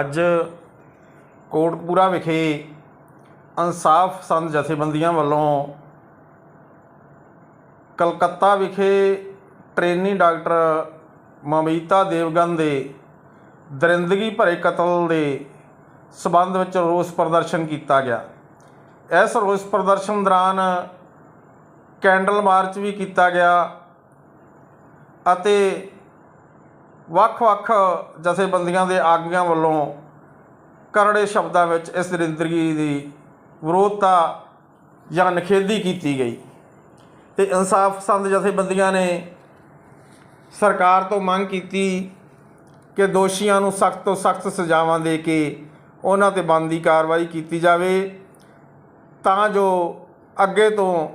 ਅੱਜ ਕੋਟਕਪੂਰਾ ਵਿਖੇ ਇਨਸਾਫ ਸੰਦ ਜਥੇਬੰਦੀਆਂ ਵੱਲੋਂ ਕਲਕੱਤਾ ਵਿਖੇ ਟ੍ਰੇਨੀ ਡਾਕਟਰ ਮਮੀਤਾ ਦੇਵਗਨ ਦੇ ਦਰਿੰਦਗੀ ਭਰੇ ਕਤਲ ਦੇ ਸਬੰਧ ਵਿੱਚ ਰੋਸ ਪ੍ਰਦਰਸ਼ਨ ਕੀਤਾ ਗਿਆ। ਇਸ ਰੋਸ ਪ੍ਰਦਰਸ਼ਨ ਦੌਰਾਨ ਕੈਂਡਲ ਮਾਰਚ ਵੀ ਕੀਤਾ ਗਿਆ ਅਤੇ ਵੱਖ-ਵੱਖ ਜਥੇਬੰਦੀਆਂ ਦੇ ਆਗੂਆਂ ਵੱਲੋਂ ਕਰੜੇ ਸ਼ਬਦਾਂ ਵਿੱਚ ਇਸ ਦਰਿੰਦਗੀ ਦੀ ਵਿਰੋਧਤਾ ਜਾਂ ਨਿਖੇਧੀ ਕੀਤੀ ਗਈ। ਤੇ ਇਨਸਾਫ ਪਸੰਦ ਜਥੇਬੰਦੀਆਂ ਨੇ ਸਰਕਾਰ ਤੋਂ ਮੰਗ ਕੀਤੀ ਕਿ ਦੋਸ਼ੀਆਂ ਨੂੰ ਸਖਤ ਤੋਂ ਸਖਤ ਸਜ਼ਾਵਾਂ ਦੇ ਕੇ ਉਹਨਾਂ ਤੇ ਬਣਦੀ ਕਾਰਵਾਈ ਕੀਤੀ ਜਾਵੇ ਤਾਂ ਜੋ ਅੱਗੇ ਤੋਂ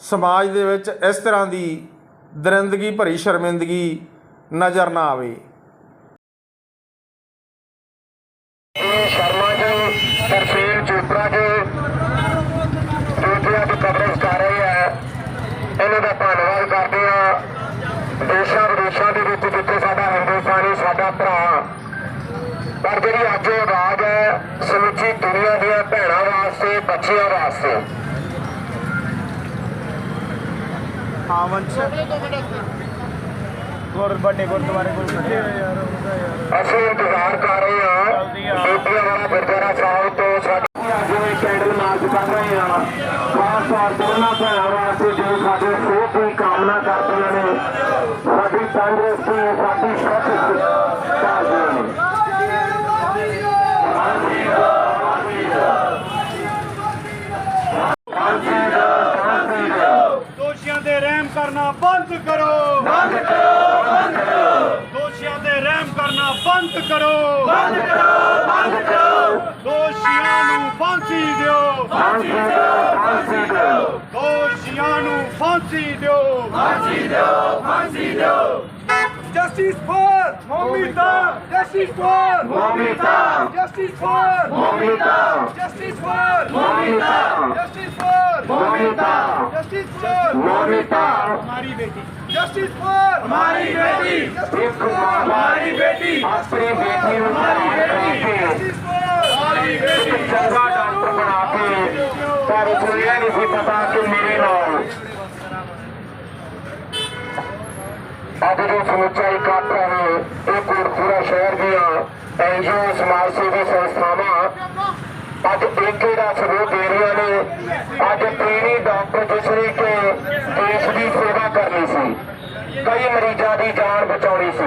ਸਮਾਜ ਦੇ ਵਿੱਚ ਇਸ ਤਰ੍ਹਾਂ ਦੀ ਦਰਿੰਦਗੀ ਭਰੀ ਸ਼ਰਮਿੰਦਗੀ ਨਜ਼ਰ ਨਾ ਆਵੇ। ਇਹ ਸ਼ਰਮਾ ਜੀ ਤਰਸੇਲ ਚੋਪੜਾ ਜੀ ਜੋ ਅੱਜ ਕਵਰੇਜ ਕਰ ਰਹੇ ਹੈ ਇਹਨਾਂ ਦਾ ਧੰਨਵਾਦ ਕਰਦੇ ਹਾਂ ਦੇਸ਼ਾਂ ਵਿਦੇਸ਼ਾਂ ਦੇ ਵਿੱਚ ਜਿੱਥੇ ਸਾਡਾ ਹਿੰਦੁਸਤਾਨੀ ਸਾਡਾ ਭਰਾ। ਪਰ ਜਿਹੜੀ ਅੱਜ ਆਵਾਜ਼ ਹੈ ਸਮੁੱਚੀ ਦੁਨੀਆ ਦੀਆਂ ਭੈਣਾਂ ਵਾਸਤੇ ਬੱਚਿਆਂ ਵਾਸਤੇ। ਹਾਂ ਵੰਸ਼ ਗੁਰ ਵੱਡੇ ਗੁਰਦੁਆਰੇ ਗੁਰ ਕੱਢੇ ਹੋਏ ਯਾਰ ਅਸੀਂ ਇੰਤਜ਼ਾਰ ਕਰ ਰਹੇ ਹਾਂ। ਬੀਬੀਆਂ ਵਾਲਾ ਗੁਰਦੁਆਰਾ ਸਾਹਿਬ ਤੋਂ ਸਾਡੇ ਅੱਜ ਇਹ ਕੈਂਡਲ ਮਾਰਚ ਕਰ ਰਹੇ ਹਾਂ। ਖਾਸ ਤੌਰ ਤੇ ਉਹਨਾਂ ਭੈਣਾਂ ਵਾਸਤੇ ਜੋ ਸਾਡੇ ਸਿਹਤ ਦੀ ਕਾਮਨਾ ਕਰਦੀਆਂ ਨੇ ਸਾਡੀ ਤੰਦਰੁਸਤੀ ਸਾਡੀ ਸੁਰੱਖਿਆ ਚਾਹਦੀਆਂ ਨੇ। ਫਾਂਸੀ ਦਿਓ, ਫਾਂਸੀ ਦਿਓ। ਦੋਸ਼ੀਆਂ ਤੇ ਰਹਿਮ ਕਰਨਾ ਬੰਦ ਕਰੋ ਬੰਦ ਕਰੋ। ਬੰਦ ਕਰੋ। ਦੋਸ਼ੀਆਂ ਤੇ ਰਹਿਮ ਕਰਨਾ ਬੰਦ ਕਰੋ। ਦੋਸ਼ੀਆਂ ਨੂੰ justice for justice for justice justice for Moumita. ਇੱਕ ਮਾਂ ਮਾਰੀ ਬੇਟੀ। ਆਪਣੀ ਬੇਟੀ ਨੂੰ ਮਾਰੀ ਬੇਟੀ। ਮਾਰੀ ਬੇਟੀ। ਚੰਗਾ ਡਾਕਟਰ ਬਣਾ ਕੇ। ਪਰ ਦੁਨੀਆ ਨੂੰ ਵੀ ਪਤਾ ਕਿ ਮੇਰੇ ਨਾਲ। ਅੱਜ ਦੇ ਸਮੁੱਚਾ ਇਕੱਠ ਇਹ ਕੋਟਪੂਰਾ ਸ਼ਹਿਰ ਦੀਆਂ ਐਨਜੀਓ ਸਮਾਜ ਸੇਵੀ ਸੰਸਥਾਵਾਂ ਅੱਜ ਟੀਕੇ ਦਾ ਸਬੂਤ ਦੇ ਰਹੀਆਂ ਨੇ। ਅੱਜ ਪੀੜੀ ਡਾਕਟਰ ਜਿਸ ਨੇ ਕਿ ਦੇਸ਼ ਦੀ ਸੇਵਾ ਕਰਨੀ ਸੀ। ਕਈ ਮਰੀਜ਼ਾਂ ਦੀ ਜਾਨ ਬਚਾਉਣੀ ਸੀ।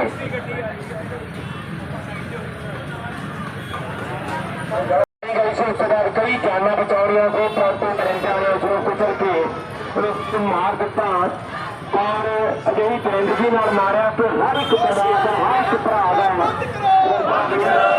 ਗਈ ਸੀ ਉਸ ਤੋਂ ਬਾਅਦ ਕਈ ਜਾਨਾਂ ਬਚਾਉਣੀਆਂ ਸੀ ਪਰੰਤੂ ਮਰੀਜ਼ਾਂ ਨੇ ਉਸ ਨੂੰ ਕੁਚਲ ਕੇ ਉਸ ਨੂੰ ਮਾਰ ਦਿੱਤਾ। ਔਰ ਅਜਿਹੀ ਦਰਿੰਦਗੀ ਨਾਲ ਮਾਰਿਆ ਕਿ ਹਰ ਇੱਕ ਪਰਿਵਾਰ ਦਾ ਹਰ ਇੱਕ ਭਰਾ ਦਾ